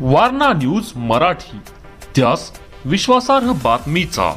Warna news Marathi. त्यास विश्वासार्ह बातमीचा.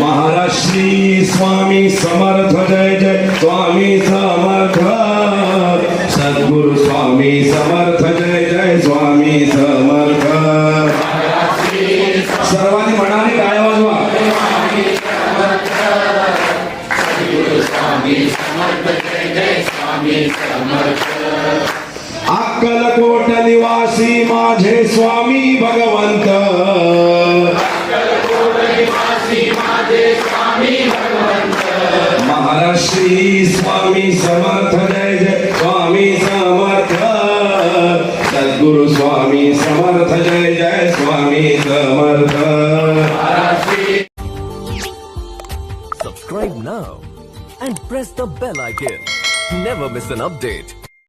महाराष्ट्री स्वामी समर्थ जय जय. स्वामी समर्थ. सद्गुरु स्वामी समर्थ जय जय. स्वामी समर्थ. सर्वांनी म्हणाले काय वाजवा. अक्कलकोट निवासी माझे स्वामी भगवंत महाराष्ट्री स्वामी समर्थ जय जय स्वामी समर्थ सद्गुरु स्वामी समर्थ जय जय Swami Samarth Subscribe now and press the bell icon. Never miss an update.